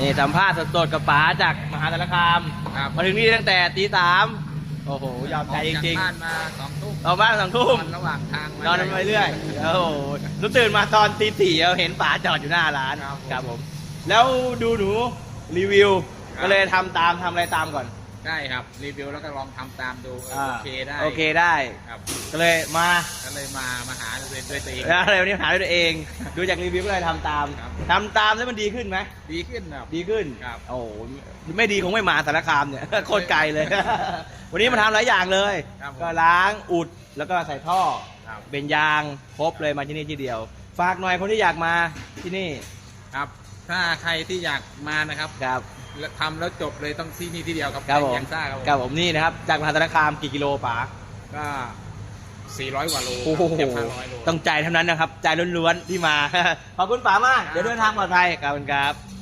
นี่สัมภาษณ์สดๆกับป๋าจากมหาสารคามครับ มาถึงนี่ตั้งแต่ตีสามโอ้โหยอมใจจริงออกจากบ้านมาสองทุ่มๆเราบ้านสองทุ่มนอนระหว่างทางนอนไปเรื่อยโอ้โหหนูตื่นมาตอนตีสี่เห็นป๋าจอดอยู่หน้าร้านครับผมครับผมแล้วดูหนูรีวิวครับก็เลยทำตามทำอะไรตามก่อนได้ครับ รีวิวแล้วก็ลองทำตามดูเอออ่าโอเคได้ โอเคได้ ครับ ก็เลยมา ก็เลยมามาหาด้วยด้วยตัวเองแล้วอะไรวันนี้หาด้วยตัวเอง ดูจากรีวิวก็เลยทำตามครับ ทำตามแล้วมันดีขึ้นไหม ดีขึ้นครับ ดีขึ้นครับ โอ้โหไม่ดีคงไม่มาสารคามเนี่ย โคตรไกลเลย วันนี้มาทำหลายอย่างเลย ครับผม ก็ล้างอุดแล้วก็ใส่ท่อ ครับ เป็นยางครบเลยมาที่นี่ที่เดียว ฝากหน่อยคนที่อยากมาที่นี่ครับ ถ้าใครที่อยากมานะครับครับ แล้วทำแล้วจบเลยต้องที่นี่ที่เดียวครับครับผมยังซ่าครับผมครับผมนี่นะครับ จากมหาสารคามกี่กิโลป๋าก็ 400กว่าโลโอ้โหเกือบ500โล ต้องใจเท่านั้นนะครับ ใจล้วนๆที่มา ขอบคุณป๋ามาก เดี๋ยวเดินทางปลอดภัยขอบคุณครับ